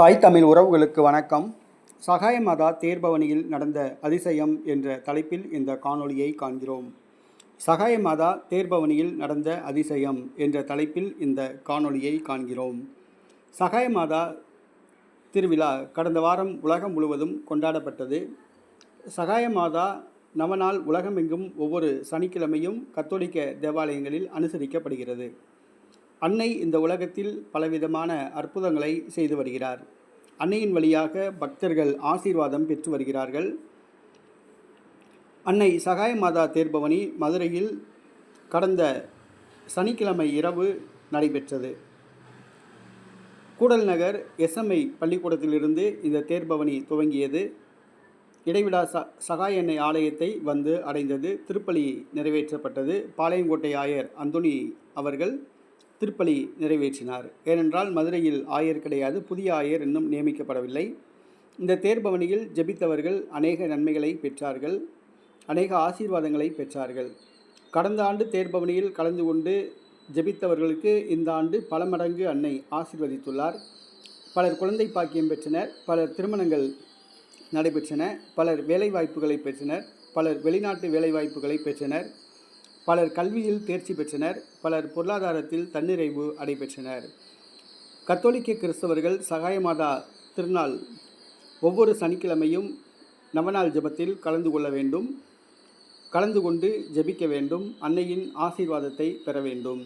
தாய் தமிழ் உறவுகளுக்கு வணக்கம். சகாய மாதா தேர்பவனியில் நடந்த அதிசயம் என்ற தலைப்பில் இந்த காணொளியை காண்கிறோம். சகாய மாதா தேர்பவனியில் நடந்த அதிசயம் என்ற தலைப்பில் இந்த காணொளியை காண்கிறோம். சகாய மாதா திருவிழா கடந்த வாரம் உலகம் முழுவதும் கொண்டாடப்பட்டது. சகாய மாதா நவநாள் உலகமெங்கும் ஒவ்வொரு சனிக்கிழமையும் கத்தோலிக்க தேவாலயங்களில் அனுசரிக்கப்படுகிறது. அன்னை இந்த உலகத்தில் பலவிதமான அற்புதங்களை செய்து வருகிறார். அன்னையின் வழியாக பக்தர்கள் ஆசீர்வாதம் பெற்று வருகிறார்கள். அன்னை சகாய மாதா தேர்பவனி மதுரையில் கடந்த சனிக்கிழமை இரவு நடைபெற்றது. கூடல் நகர் எஸ்எம்ஐ பள்ளிக்கூடத்திலிருந்து இந்த தேர்பவனி துவங்கியது. இடைவிடா ச சகாய எண்ணெய் ஆலயத்தை வந்து அடைந்தது. திருப்பலி நிறைவேற்றப்பட்டது. பாளையங்கோட்டை ஆயர் அந்தோணி அவர்கள் திருப்பலி நிறைவேற்றினார். ஏனென்றால் மதுரையில் ஆயர் கிடையாது புதிய ஆயர் இன்னும் நியமிக்கப்படவில்லை. இந்த தேர்பவனியில் ஜெபித்தவர்கள் அநேக நன்மைகளை பெற்றார்கள் அநேக ஆசீர்வாதங்களை பெற்றார்கள். கடந்த ஆண்டு தேர்பவனியில் கலந்து கொண்டு ஜெபித்தவர்களுக்கு இந்த ஆண்டு பல மடங்கு அன்னை ஆசீர்வதித்துள்ளார். பலர் குழந்தை பாக்கியம் பெற்றனர் பலர் திருமணங்கள் நடைபெற்றன பலர் வேலைவாய்ப்புகளை பெற்றனர் பலர் வெளிநாட்டு வேலைவாய்ப்புகளை பெற்றனர். பலர் கல்வியில் தேர்ச்சி பெற்றனர் பலர் பொருளாதாரத்தில் தன்னிறைவு அடைபெற்றனர். கத்தோலிக்க கிறிஸ்தவர்கள் சகாயமாதா திருநாள் ஒவ்வொரு சனிக்கிழமையும் நவநாள் ஜெபத்தில் கலந்து கொள்ள வேண்டும். கலந்து கொண்டு ஜெபிக்க வேண்டும். அன்னையின் ஆசீர்வாதத்தை பெற வேண்டும்.